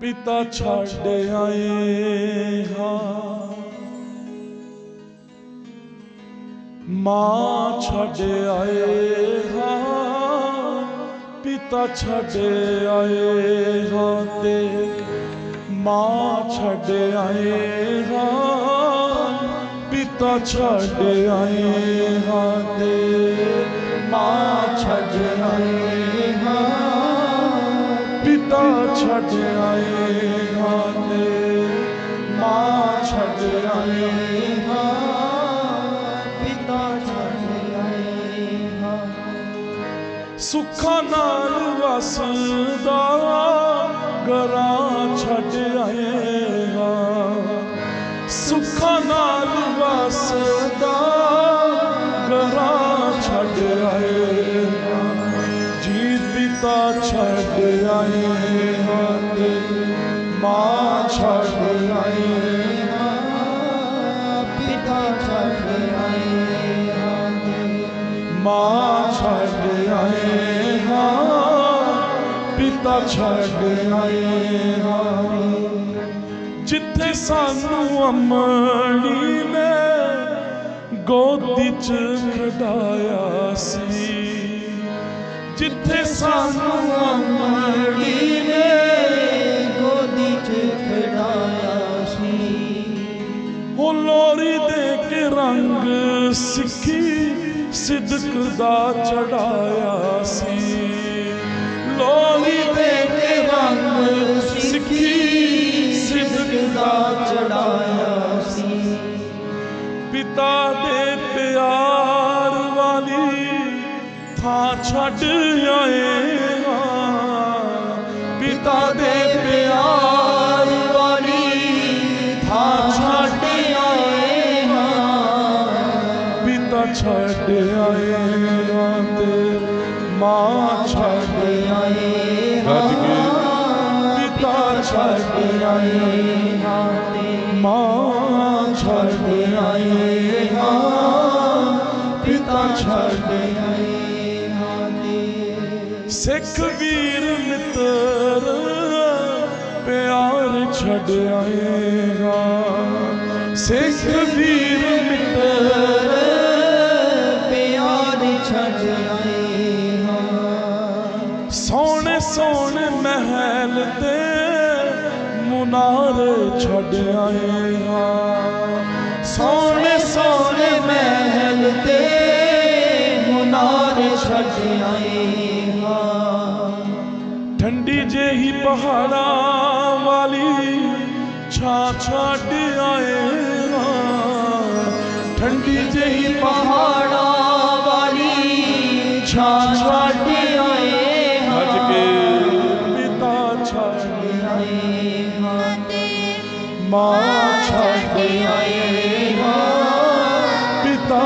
ਪਿਤਾ ਛੱਡ ਆਏ, ਹਾਂ। ਮਾਂ ਛੱਡ ਆਏ, ਹਾਂ। ਪਿਤਾ ਛੱਡ ਆਏ, ਹਾਂ। ਤੇ ਮਾਂ ਛੱਡ ਆਏ, ਹਾਂ। ਪਿਤਾ ਛੱਡ ਆਏ, ਹਾਂ। ਤੇ ਮਾਂ ਛੱਡ ਆਏ ਪਿਤਾ ਛੱਡ ਆਏ ਹਾਂ ਮਾਂ ਛੱਡ ਆਏ ਹਾਂ ਪਿਤਾ ਛੱਡ ਆਏ ਹਾਂ ਸੁੱਖਾਂ ਨਾਲ ਵਸਦਾ ਗਰਾਂ ਪਿਤਾ ਛੱਡ ਆਏ ਹਾਂ ਮਾਂ ਛੱਡ ਆਏ ਹਾਂ ਪਿਤਾ ਛੱਡ ਆਏ ਹਾਂ ਮਾਂ ਛੱਡ ਆਏ ਹਾਂ ਪਿਤਾ ਛੱਡ ਆਏ ਹਾਂ ਜਿੱਥੇ ਸਾਨੂੰ ਅਮਣੀ ਨੇ, ਗੋਦੀ ਚ ਖੜਾਇਆ ਸੀ। ਜਿੱਥੇ ਸਾਨੂੰ ਅਮਣੀ ਨੇ ਗੋਦੀ ਚ ਖੜਾਇਆ ਸੀ। ਉਹ ਲੋਰੀ ਦੇ ਕੇ ਰੰਗ ਸਿੱਖੀ, ਸਿੱਧਕ ਦਾ ਚੜਾਇਆ ਸੀ। ਲੋਰੀ ਦੇ ਕੇ ਰੰਗ ਸਿੱਖੀ, ਸਿੱਧਕ ਦਾ ਚੜਾਇਆ ਸੀ। ਪਿਤਾ ਛੱਡ ਆਏ ਹਾਂ ਪਿਤਾ ਦੇ ਪਿਆਰ ਵਾਲੀ ਥਾਂ ਛੱਡ ਆਏ ਹਾਂ ਪਿਤਾ ਛੱਡ ਆਏ ਹਾਂ ਤੇ ਮਾਂ ਛੱਡ ਆਏ ਗੱਜ ਪਿਤਾ ਛੱਡ ਆਏ ਹਾਂ ਤੇ ਮਾਂ ਛੱਡ ਆਏ ਹਾਂ ਪਿਤਾ ਛੱਡ ਸਿੱਖ ਵੀਰ ਮਿੱਤਰ ਪਿਆਰ ਛੱਡ ਆਏ ਸਿੱਖ ਵੀਰ ਮਿੱਤਰ ਪਿਆਰ ਛੱਡ ਆਏ ਹਾਂ ਸੋਹਣੇ ਸੋਹਣੇ ਮਹਿਲ ਤੇ ਮੁਨਾਰ ਛੱਡ ਆਏ ਹਾਂ ਸੋਹਣੇ ਸੋਹਣੇ ਠੰਡੀ ਜਿਹੀ ਪਹਾੜਾਂ ਵਾਲੀ ਛਾਂ ਛੱਡ ਆਏ ਹਾਂ ਠੰਡੀ ਜਿਹੀ ਪਹਾੜਾਂ ਵਾਲੀ ਛਾਂ ਛੱਡ ਆਏ ਹਾਂ ਭੱਜ ਕੇ ਪਿਤਾ ਛੱਡ ਆਏ ਹਾਂ ਤੇ ਮਾਂ ਛੱਡ ਆਏ ਹਾਂ ਪਿਤਾ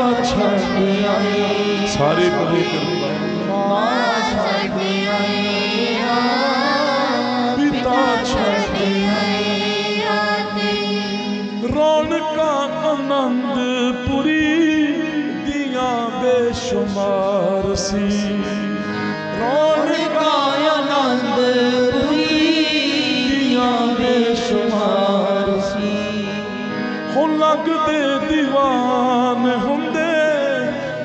ਬੇਸ਼ੁਮਾਰ ਸੀ ਰੌਣਕਾਂ ਬੇਸ਼ੁਮਾਰ ਸੀ ਲੱਗਦੇ ਦੀਵਾਨ ਹੁੰਦੇ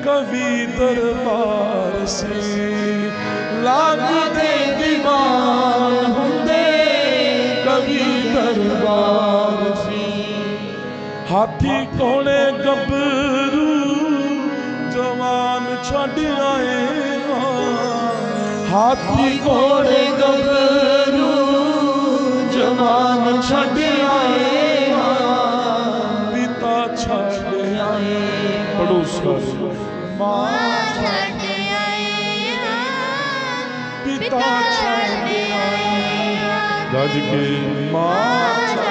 ਕਵੀ ਦਰਬਾਰ ਸੀ ਲੱਗਦੇ ਦੀਵਾਨ ਹੁੰਦੇ ਕਵੀ ਦਰਬਾਰ ਸੀ ਹਾਥੀ ਕੋਲੇ ਗੱਭਰੂ ਜਵਾਨ ਛੱਡ ਆਏ ਹਾਂ ਹਾਥੀ ਕੋਲੇ ਗੱਭਰੂ ਜਵਾਨ ਛੱਡ ਆਏ ਹਾਂ ਪਿਤਾ ਛੱਡ ਆਏ ਪੜੋ ਸਾਰੇ ਮਾਂ ਛੱਡ ਆਏ ਹਾਂ ਪਿਤਾ ਛੱਡ ਆਏ ਗੱਜ ਕੇ ਮਾਂ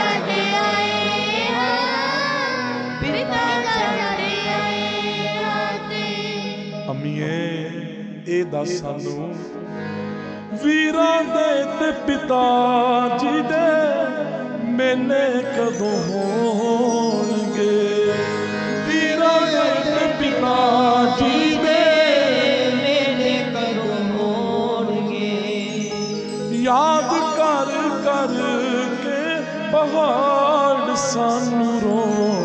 ਤੇ ਇਹ ਦੱਸ ਸਾਨੂੰ। ਵੀਰਾਂ ਦੇ ਤੇ ਪਿਤਾ ਜੀ ਦੇ ਮੇਲੇ ਕਦੋਂ ਹੋਣਗੇ? ਵੀਰਾਂ ਦੇ ਤੇ ਪਿਤਾ ਜੀ ਦੇ ਮੇਰੇ ਕਰੋ ਹੋਣਗੇ? ਯਾਦ ਕਰ ਕਰ ਪਹਾੜ ਸਾਨੂੰ ਰੋਣਗੇ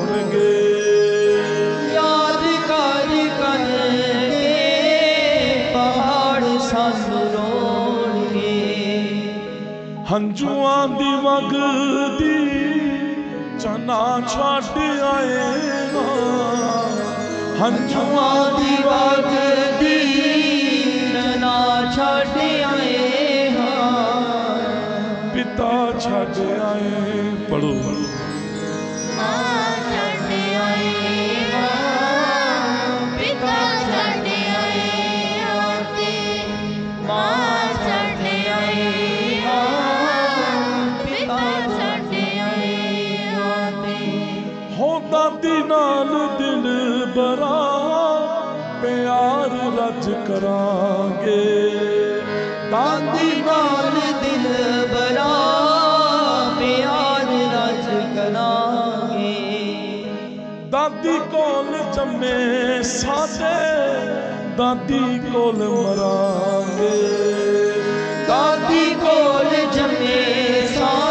ਹੰਝੂਆਂ ਦੀ ਵਗਦੀ ਚਨਾ ਛੱਡ ਆਏਗਾ ਹੰਝੂਆਂ ਦੀ ਵਗਦੀ ਨਾ ਛੱਡ ਆਏ ਪਿਤਾ ਛੱਡ ਆਏ ਪੜੋ। ਮਾਂ ਬਰਾ ਪਿਆਰ ਰੱਜ ਕਰਾਂਗੇ। ਦਾਦੀ ਦਾਦੀ ਨਾਲ ਦਿਲ ਬਰਾ ਪਿਆਰ ਰਜ ਕਰਾਂਗੇ। ਦਾਦੀ ਕੋਲ ਜੰਮੇ ਸਾਡੇ ਦਾਦੀ ਕੋਲ ਮਰਾਂਗੇ। ਦਾਦੀ ਕੋਲ ਜੰਮੇ ਸਾਦੇ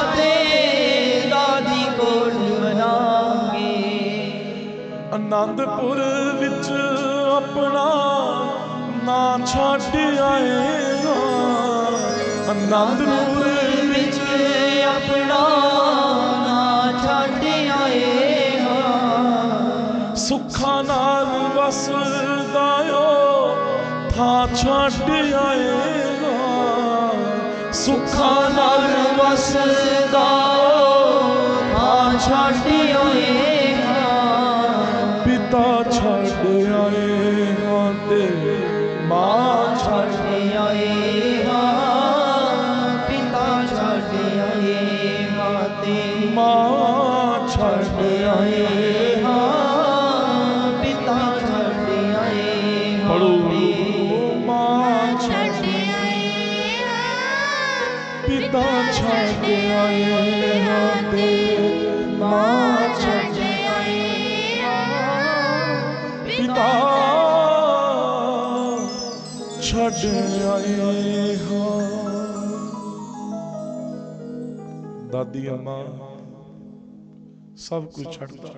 ਆਨੰਦਪੁਰ ਵਿੱਚ ਆਪਣਾ ਨਾਂ ਛੱਡ ਆਏ ਆਏਗਾ। ਆਨੰਦਪੁਰ ਵਿੱਚ ਆਪਣਾ ਨਾ ਛੱਡ ਆਏ ਹਾਂ ਸੁੱਖਾਂ ਨਾਲ ਵਸਦਾ ਓ, ਥਾਂ ਛੱਡ ਆਏ ਆਏਗਾ। ਸੁੱਖਾਂ ਨਾਲ ਵਸਦਾ ਥਾਂ ਛੱਡ ਆਏ ਛੱਡ ਆਏਗਾ ਪਿਤਾ ਛੱਡ ਆਏ ਹਾਂ। ਦਾਦੀ ਅੰਮਾ ਸਭ ਕੁਝ ਛੱਡਤਾ